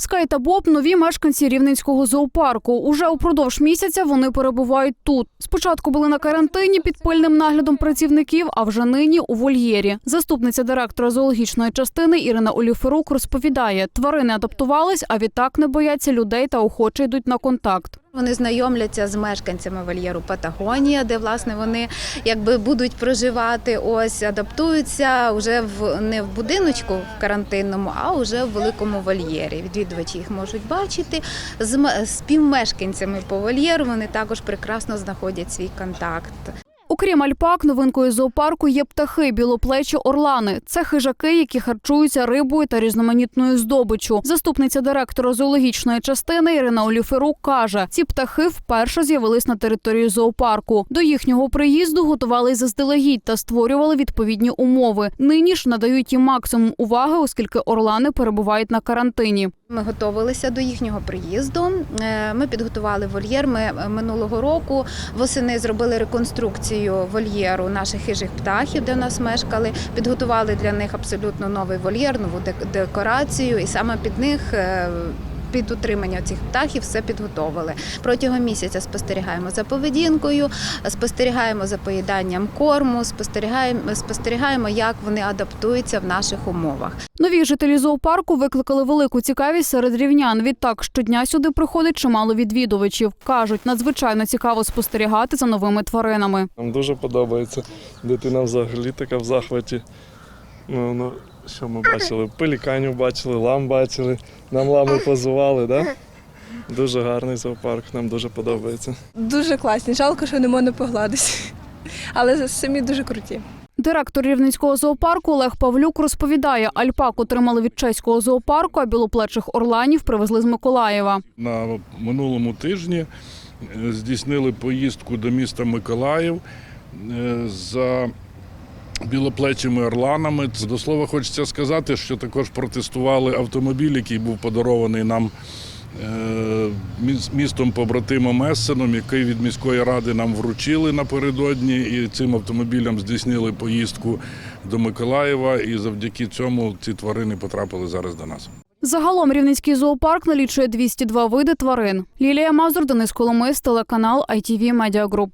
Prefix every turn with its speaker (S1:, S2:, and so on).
S1: Скай та Боб нові мешканці рівненського зоопарку. Уже упродовж місяця вони перебувають тут. Спочатку були на карантині під пильним наглядом працівників, а вже нині у вольєрі. Заступниця директора зоологічної частини Ірина Оліферук розповідає: тварини адаптувались, а відтак не бояться людей та охоче йдуть на контакт.
S2: Вони знайомляться з мешканцями вольєру Патагонія, де власне вони якби будуть проживати. Ось адаптуються вже в не в будиночку в карантинному, а вже в великому вольєрі. Відвідувачі їх можуть бачити. З співмешканцями по вольєру вони також прекрасно знаходять свій контакт.
S1: Окрім альпак, новинкою зоопарку є птахи, білоплечі орлани. Це хижаки, які харчуються рибою та різноманітною здобиччю. Заступниця директора зоологічної частини Ірина Оліферук каже: ці птахи вперше з'явились на території зоопарку. До їхнього приїзду готувались заздалегідь та створювали відповідні умови. Нині ж надають їм максимум уваги, оскільки орлани перебувають на карантині.
S2: Ми готувалися до їхнього приїзду. Е, Ми підготували вольєр. Ми е, минулого року восени зробили реконструкцію вольєру наших хижих птахів, де в нас мешкали. Підготували для них абсолютно новий вольєр, нову дек- декорацію, і саме під них. Під утримання цих птахів все підготовили. Протягом місяця спостерігаємо за поведінкою, спостерігаємо за поїданням корму, спостерігаємо, спостерігаємо, як вони адаптуються в наших умовах.
S1: Нові жителі зоопарку викликали велику цікавість серед рівнян. Відтак щодня сюди приходить чимало відвідувачів. кажуть, надзвичайно цікаво спостерігати за новими тваринами.
S3: Нам дуже подобається. Дитина взагалі така в захваті. Ну, ну, що ми бачили? Пеліканів бачили, лам бачили, нам лами позували, да? Дуже гарний зоопарк, нам дуже подобається.
S4: Дуже класні. Жалко, що не можна погладити. Але самі дуже круті.
S1: Директор рівненського зоопарку Олег Павлюк розповідає, альпак отримали від чеського зоопарку, а білоплечих орланів привезли з Миколаєва.
S5: На минулому тижні е, здійснили поїздку до міста Миколаїв е, за білоплечими орланами. До слова, хочеться сказати, що також протестували автомобіль, який був подарований нам е, містом побратимом Ессеном, який від міської ради нам вручили напередодні. І цим автомобілем здійснили поїздку до Миколаєва. І завдяки цьому ці тварини потрапили зараз до нас.
S1: Загалом рівненський зоопарк налічує 202 види тварин. Лілія Мазур, Денис Коломис, телеканал ITV Media Group.